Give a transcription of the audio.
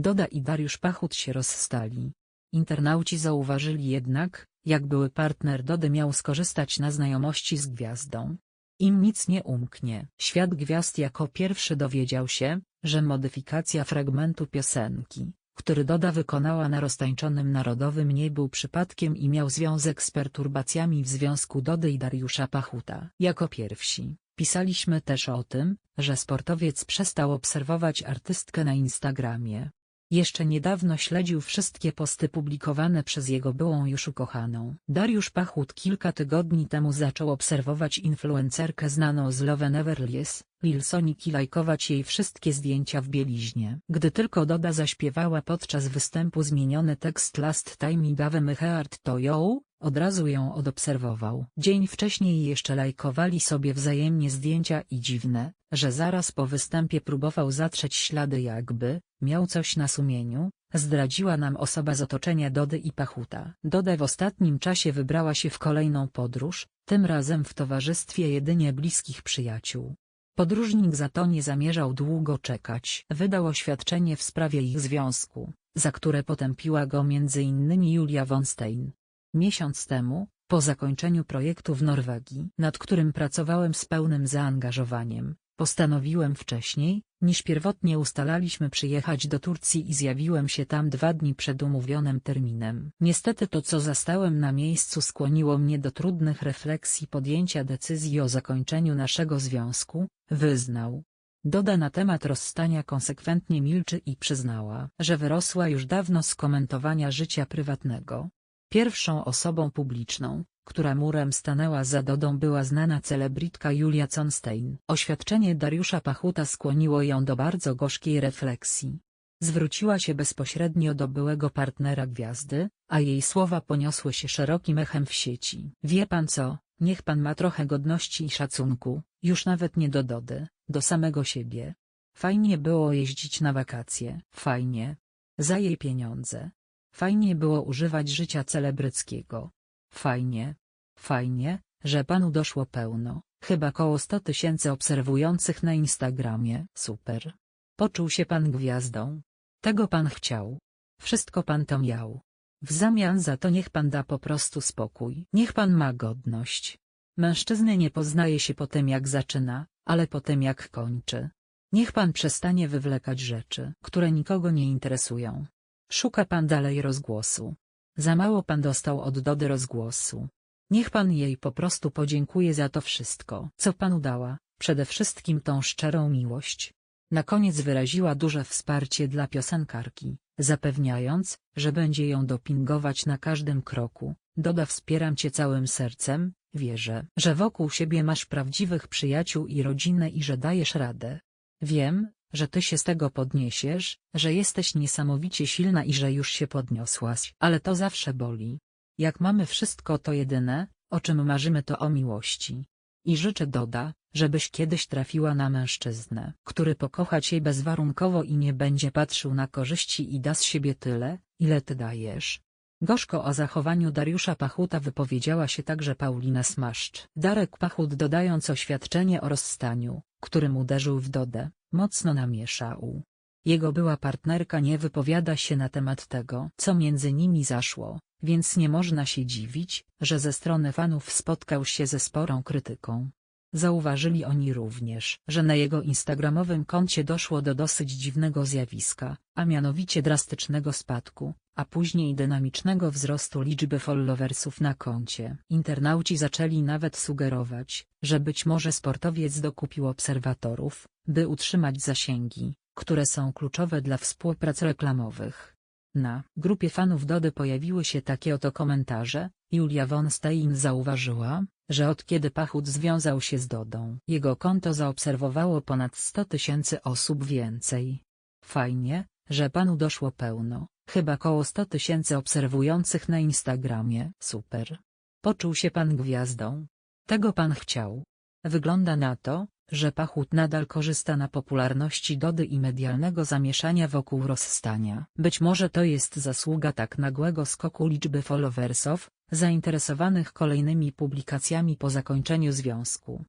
Doda i Dariusz Pachut się rozstali. Internauci zauważyli jednak, jak były partner Dody miał skorzystać na znajomości z gwiazdą. Im nic nie umknie. Świat gwiazd jako pierwszy dowiedział się, że modyfikacja fragmentu piosenki, który Doda wykonała na roztańczonym Narodowym nie był przypadkiem i miał związek z perturbacjami w związku Dody i Dariusza Pachuta. Jako pierwsi, pisaliśmy też o tym, że sportowiec przestał obserwować artystkę na Instagramie. Jeszcze niedawno śledził wszystkie posty publikowane przez jego byłą już ukochaną. Dariusz Pachut kilka tygodni temu zaczął obserwować influencerkę znaną z Love Never Lies, Lil Sonic i lajkować jej wszystkie zdjęcia w bieliźnie. Gdy tylko Doda zaśpiewała podczas występu zmieniony tekst Last Time i Gave My Heart To You, od razu ją odobserwował. Dzień wcześniej jeszcze lajkowali sobie wzajemnie zdjęcia i dziwne, że zaraz po występie próbował zatrzeć ślady jakby, miał coś na sumieniu, zdradziła nam osoba z otoczenia Dody i Pachuta. Doda w ostatnim czasie wybrała się w kolejną podróż, tym razem w towarzystwie jedynie bliskich przyjaciół. Podróżnik za to nie zamierzał długo czekać. Wydał oświadczenie w sprawie ich związku, za które potępiła go m.in. Julia von Stein. Miesiąc temu, po zakończeniu projektu w Norwegii, nad którym pracowałem z pełnym zaangażowaniem, postanowiłem wcześniej, niż pierwotnie ustalaliśmy przyjechać do Turcji i zjawiłem się tam dwa dni przed umówionym terminem. Niestety to co zastałem na miejscu skłoniło mnie do trudnych refleksji podjęcia decyzji o zakończeniu naszego związku, wyznał. Doda na temat rozstania konsekwentnie milczy i przyznała, że wyrosła już dawno z komentowania życia prywatnego. Pierwszą osobą publiczną, która murem stanęła za Dodą była znana celebrytka Julia Constein. Oświadczenie Dariusza Pachuta skłoniło ją do bardzo gorzkiej refleksji. Zwróciła się bezpośrednio do byłego partnera gwiazdy, a jej słowa poniosły się szerokim echem w sieci. Wie pan co, niech pan ma trochę godności i szacunku, już nawet nie do Dody, do samego siebie. Fajnie było jeździć na wakacje, fajnie. Za jej pieniądze. Fajnie było używać życia celebryckiego. Fajnie. Fajnie, że panu doszło pełno, chyba koło 100 tysięcy obserwujących na Instagramie. Super. Poczuł się pan gwiazdą. Tego pan chciał. Wszystko pan to miał. W zamian za to niech pan da po prostu spokój. Niech pan ma godność. Mężczyzny nie poznaje się po tym jak zaczyna, ale po tym jak kończy. Niech pan przestanie wywlekać rzeczy, które nikogo nie interesują. Szuka pan dalej rozgłosu. Za mało pan dostał od Dody rozgłosu. Niech pan jej po prostu podziękuje za to wszystko, co panu dała, przede wszystkim tą szczerą miłość. Na koniec wyraziła duże wsparcie dla piosenkarki, zapewniając, że będzie ją dopingować na każdym kroku. Doda wspieram cię całym sercem, wierzę, że wokół siebie masz prawdziwych przyjaciół i rodzinę i że dajesz radę. Wiem, że ty się z tego podniesiesz, że jesteś niesamowicie silna i że już się podniosłaś. Ale to zawsze boli. Jak mamy wszystko to jedyne, o czym marzymy to o miłości. I życzę Doda, żebyś kiedyś trafiła na mężczyznę, który pokocha cię bezwarunkowo i nie będzie patrzył na korzyści i da z siebie tyle, ile ty dajesz. Gorzko o zachowaniu Dariusza Pachuta wypowiedziała się także Paulina Smaszcz. Darek Pachut dodając oświadczenie o rozstaniu, którym uderzył w Dodę, mocno namieszał. Jego była partnerka nie wypowiada się na temat tego, co między nimi zaszło, więc nie można się dziwić, że ze strony fanów spotkał się ze sporą krytyką. Zauważyli oni również, że na jego instagramowym koncie doszło do dosyć dziwnego zjawiska, a mianowicie drastycznego spadku, a później dynamicznego wzrostu liczby followersów na koncie. Internauci zaczęli nawet sugerować, że być może sportowiec dokupił obserwatorów, by utrzymać zasięgi, które są kluczowe dla współprac reklamowych. Na grupie fanów Dody pojawiły się takie oto komentarze, Julia von Stein zauważyła, że od kiedy Pachut związał się z Dodą, jego konto zaobserwowało ponad 100 tysięcy osób więcej. Fajnie, że panu doszło pełno, chyba koło 100 tysięcy obserwujących na Instagramie. Super. Poczuł się pan gwiazdą. Tego pan chciał. Wygląda na to, że Pachut nadal korzysta na popularności Dody i medialnego zamieszania wokół rozstania. Być może to jest zasługa tak nagłego skoku liczby followersów, zainteresowanych kolejnymi publikacjami po zakończeniu związku.